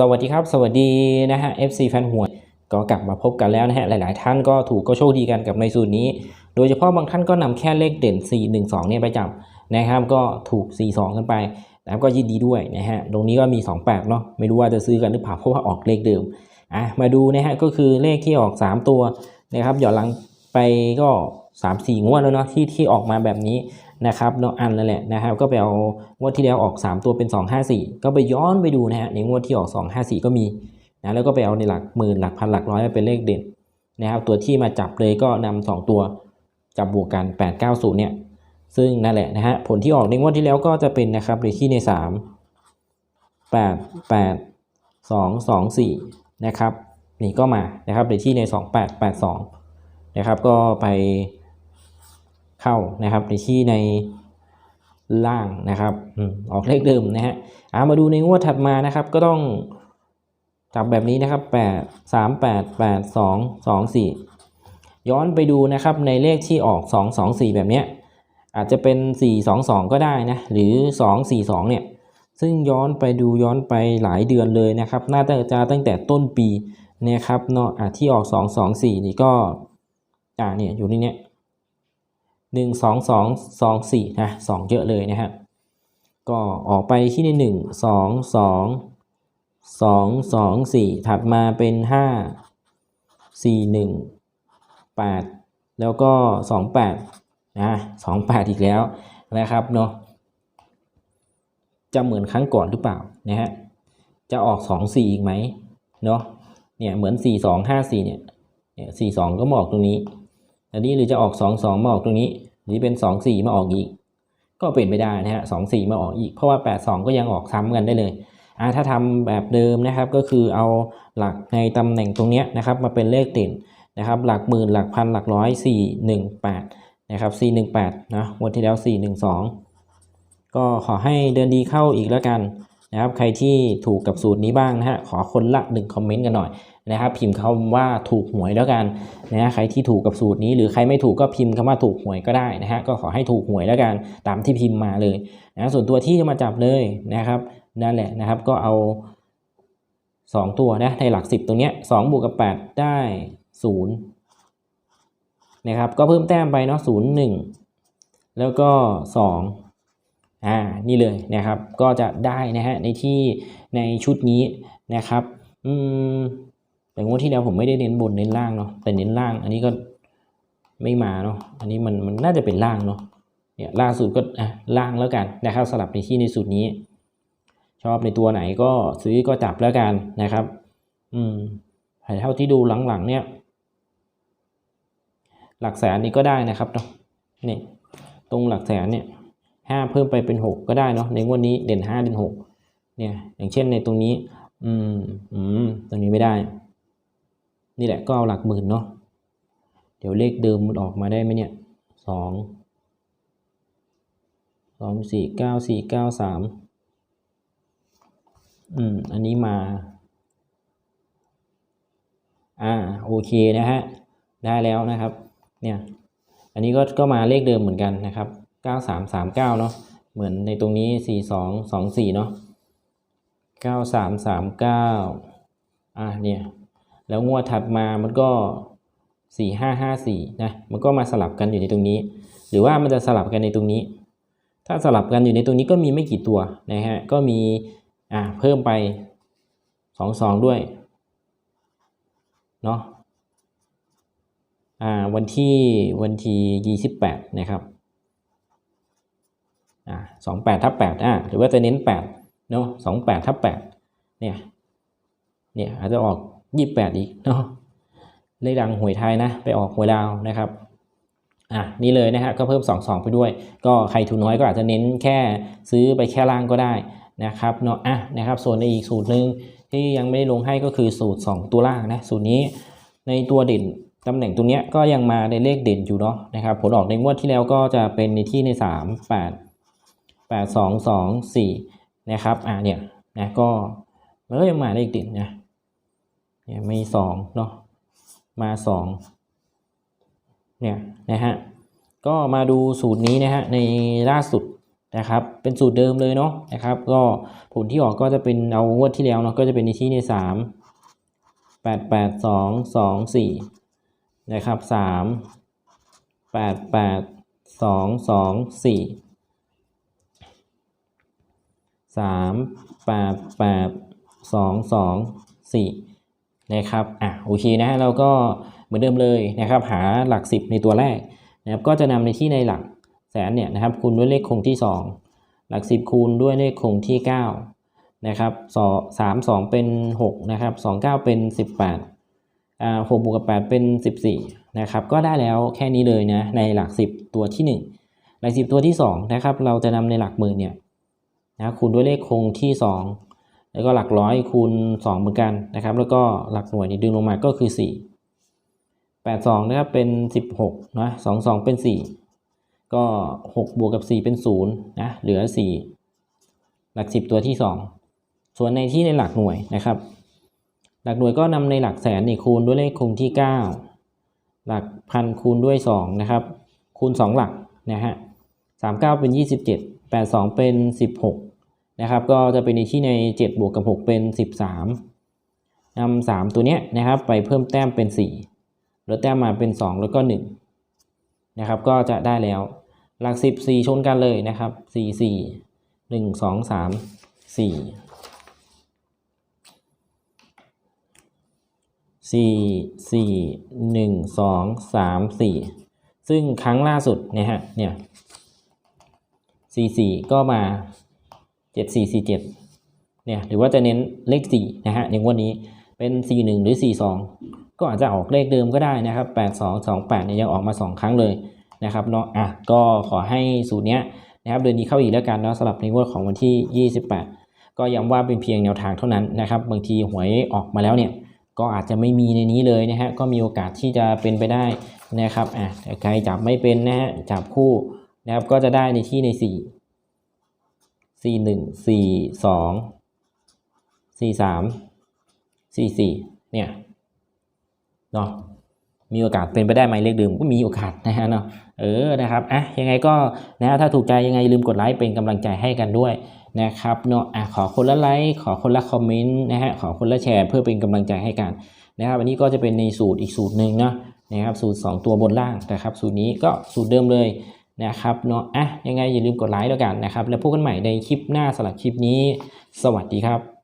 สวัสดีครับ สวัสดีนะฮะ FC แฟนหวยก็กลับมาพบกันแล้วนะฮะ หลาย ๆ ท่านก็ถูกก็โชคดีกันกับในสูตรนี้ โดยเฉพาะบางท่านก็นำแค่เลขเด่น 4 1 2 เนี่ยไปจับนะครับ ก็ถูก 4 2 กันไปนะครับก็ยินดีด้วยนะฮะ ตรงนี้ก็มี 2 8 เนาะไม่รู้ว่าจะซื้อกันหรือเปล่าเพราะว่าออกเลขเดิมอะมาดูนะฮะ ก็คือเลขที่ออก 3 ตัวนะครับหย่อนหลังไปก็ 3 4 งวดแล้วเนาะที่ที่ออกมาแบบนี้ นะครับเนาะอันนั่นแหละนะครับ ก็ไปเอางวดที่แล้วออก 3 ตัวเป็น 2 5 4 ก็ไปย้อนไปดูนะฮะในงวดที่ออก 2 5 4 ก็มีนะแล้วก็ไปเอาในหลักหมื่นหลักพันหลักร้อยมาเป็นเลขเด่นนะครับ ตัวที่มาจับเลยก็นำสองตัวจับบวกกัน 8 9 0 เนี่ย ซึ่งนั่นแหละนะฮะผลที่ออกในงวดที่แล้วก็จะเป็นนะครับเลขที่ใน 3 8 8 2 2 4 นะครับนี่ก็มานะครับเลขที่ใน 2 8 8 2 นะครับก็ไป เข้านะครับ ในที่ในล่างนะครับออกเลขเดิมนะฮะอามาดูในงวดถัดมานะครับ ก็ต้องจับแบบนี้นะครับ8 3 8 8 2 2 4ย้อนไปดูนะครับในเลขที่ออก2 2 4แบบเนี้ยอาจจะเป็น4 2 2ก็ได้นะหรือ2 4 2เนี่ยซึ่งย้อนไปดูย้อนไปหลายเดือนเลยนะครับ น่าจะตั้งแต่ต้นปีนะครับเนาะอะที่ออก 2 2 4 นี่ก็อ่าเนี่ยอยู่ในเนี้ย หนึ่งสองสองสองสี่นะสองเยอะเลยนะครับก็ออกไปที่ในหนึ่งสองสองสองสองสี่ถัดมาเป็นห้าสี่หนึ่งแปดแล้วก็สองแปดนะสองแปดอีกแล้วนะครับเนาะจะเหมือนครั้งก่อนหรือเปล่านะฮะจะออกสองสี่อีกไหมเนาะเนี่ยเหมือนสี่สองห้าสี่เนี่ยเนี่ยสี่สองก็มาออกตรงนี้ อันนี้หรือจะออกสองสองมาออกตรงนี้ หรือเป็นสองสี่มาออกอีก ก็เป็นไปได้นะฮะสองสี่มาออกอีก เพราะว่าแปดสองก็ยังออกซ้ำกันได้เลยอ่าถ้าทำแบบเดิมนะครับก็คือเอาหลักในตำแหน่งตรงเนี้ยนะครับมาเป็นเลขเด่นนะครับหลักหมื่นหลักพันหลักร้อยสี่หนึ่งแปดนะครับสี่หนึ่งแปดนะวันที่แล้วสี่หนึ่งสองก็ขอให้เดินดีเข้าอีกแล้วกันนะครับใครที่ถูกกับสูตรนี้บ้างนะฮะขอคนละหนึ่งคอมเมนต์กันหน่อย นะครับพิมพ์คำว่าถูกหวยแล้วกันนะใครที่ถูกกับสูตรนี้ หรือใครไม่ถูกก็พิมพ์คำว่าถูกหวยก็ได้นะฮะก็ขอให้ถูกหวยแล้วกันตามที่พิมพ์มาเลยนะส่วนตัวที่จะมาจับเลยนะครับนั่นแหละนะครับก็เอา 2 ตัวนะในหลัก 10 ตรงเนี้ย2บวกกับ 8 ได้ 0นะครับก็เพิ่มแต้มไปเนาะ0 1แล้วก็ 2 อ่า นี่เลยนะครับ ก็จะได้นะฮะ ในที่ในชุดนี้นะครับ อืม แต่งวดที่แล้วผมไม่ได้เน้นบนเน้นล่างเนาะแต่เน้นล่าง อันนี้ก็ไม่มาเนาะอันนี้มันมันน่าจะเป็นล่างเนาะเนี่ยล่าสุดก็อะล่างแล้วกันนะครับสลับในที่ในสูตรนี้ ชอบในตัวไหนก็ซื้อก็จับแล้วกันนะครับ อืมแต่เท่าที่ดูหลังๆ เนี่ย หลักแสนนี้ก็ได้นะครับเนาะนี่ตรงหลักแสนเนี่ยห้าเพิ่มไปเป็นหกก็ได้เนาะในงวดนี้เด่นห้าเด่นหกเนี่ย อย่างเช่นในตรงนี้ อืมอืมตรงนี้ไม่ได้ นี่แหละก็เอาหลักหมื่นเนาะเดี๋ยวเลขเดิมมันออกมาได้ไหมเนี่ยสองสองสี่เก้าสี่เก้าสามอืม อันนี้มา อ่า โอเคนะฮะ ได้แล้วนะครับ เนี่ย อันนี้ก็ ก็มาเลขเดิมเหมือนกันนะครับเก้าสามสามเก้าเนาะ เหมือนในตรงนี้สี่สองสองสี่เนาะเก้าสามสามเก้าอ่าเนี่ย แล้วงวดถัดมามันก็สี่ห้าห้าสี่นะมันก็มาสลับกันอยู่ในตรงนี้ หรือว่ามันจะสลับกันในตรงนี้ ถ้าสลับกันอยู่ในตรงนี้ก็มีไม่กี่ตัวนะฮะก็มีอ่าเพิ่มไปสองสองด้วยเนาะอ่าวันที่วันที่ยี่สิบแปดนะครับอ่าสองแปดทับแปดอ่าหรือว่าจะเน้นแปดเนาะสองแปดทับแปดเนี่ยเนี่ยอาจจะออก ยี่แปดอีกเนาะเลขดังหวยไทยนะ ไปออกหวยลาวนะครับอะนี่เลยนะฮะก็เพิ่ม 2 2 ไปด้วย ก็ใครทุนน้อยก็อาจจะเน้นแค่ซื้อไปแค่ล่างก็ได้นะครับเนาะอะนะครับส่วนในอีกสูตรหนึ่งที่ยังไม่ได้ลงให้ก็คือสูตร 2 ตัวล่างนะสูตรนี้ในตัวเด่นตำแหน่งตรงเนี้ยก็ยังมาในเลขเด่นอยู่เนาะนะครับผลออกในงวดที่แล้วก็จะเป็นในที่ใน 3 8 8 2 2 4นะครับอะเนี่ยนะก็มันก็ยังมาเลขเด่นนะ เนี่ยมี2เนาะมา2เนี่ยนะฮะก็มาดูสูตรนี้นะฮะในล่าสุดนะครับ เป็นสูตรเดิมเลยเนาะนะครับ ก็ผลที่ออกก็จะเป็นเอางวดที่แล้วเนาะก็จะเป็นในที่ในสามแปดแปดสองสองสี่นะครับสามแปดแปดสองสองสี่สามแปดแปดสองสองสี่ นะครับอะโอเคนะฮะเราก็เหมือนเดิมเลยนะครับ หาหลักสิบในตัวแรกนะครับก็จะนำในที่ในหลักแสนเนี่ยนะครับคูณด้วยเลขคงที่ 2 หลัก 10 คูณด้วยเลขคงที่9นะครับสอสามสองเป็น6นะครับสองเก้าเป็น 18อ่าหกบวกกับ8เป็น 14นะครับก็ได้แล้วแค่นี้เลยนะในหลัก 10 ตัวที่ 1 หลัก 10 ตัวที่2นะครับเราจะนำในหลักหมื่นเนี่ยนะคูณด้วยเลขคงที่ 2 แล้วก็หลักร้อยคูณ 2 เหมือนกันนะครับ แล้วก็หลักหน่วยนี่ดึงลงมาก็คือ 4 82นะครับเป็น 16นะ22 เป็น 4 ก็ 6 บวกกับ 4 เป็น0นะเหลือ 4 หลัก 10 ตัวที่ 2 ส่วนในที่ในหลักหน่วยนะครับ หลักหน่วยก็นำในหลักแสนนี่คูณด้วยเลขคงที่ 9 หลักพันคูณด้วย 2 นะครับ คูณ 2 หลักนะฮะ39 เป็น 27 82 เป็น 16 นะครับ ก็จะเป็นในที่ใน 7 บวกกับ 6 เป็น 13นำ3ตัวเนี้ยนะครับ ไปเพิ่มแต้มเป็น 4 แล้วแต้มมาเป็น 2 แล้วก็ 1 นะครับ ก็จะได้แล้ว หลักสิบสี่ชนกันเลยนะครับสี่สี่หนึ่งสองสามสี่สี่สี่หนึ่งสองสามสี่ซึ่งครั้งล่าสุดนี่ยฮะเนี่ยสี่สี่ก็มา เจ็ดสี่สี่เจ็ดเนี่ยหรือว่าจะเน้นเลขสี่นะฮะในงวดนี้เป็นสี่หนึ่งหรือสี่สองก็อาจจะออกเลขเดิมก็ได้นะครับแปดสองสองแปดเนี่ยยังออกมาสองครั้งเลยนะครับเนาะอะก็ขอให้สูตรเนี้ยนะครับเดือนนี้เข้าอีกแล้วกันเนาะสำหรับในงวดของวันที่ 28 ก็ย้ำว่าเป็นเพียงแนวทางเท่านั้นนะครับบางทีหวยออกมาแล้วเนี่ยก็อาจจะไม่มีในนี้เลยนะฮะก็มีโอกาสที่จะเป็นไปได้นะครับอะใครจับไม่เป็นนะฮะจับคู่นะครับก็จะได้ในที่ใน 4 4 1 4 2 4 3 4 4เนี่ยเนาะมีโอกาสเป็นไปได้ไหมเลขดื่มก็มีโอกาสนะฮะเนาะเออนะครับอะยังไงก็นะถ้าถูกใจยังไงอย่าลืมกดไลค์เป็นกำลังใจให้กันด้วยนะครับเนาะอะขอคนละไลค์ขอคนละคอมเมนต์นะฮะขอคนละแชร์เพื่อเป็นกำลังใจให้กันนะครับอันนี้ก็จะเป็นในสูตรอีกสูตรหนึ่งเนาะนะครับสูตร 2 ตัวบนล่างนะครับสูตรนี้ก็สูตรเดิมเลย นะครับเนาะอะยังไงอย่าลืมกดไลค์แล้วกันนะครับ แล้วพบกันใหม่ในคลิปหน้าสำหรับคลิปนี้ สวัสดีครับ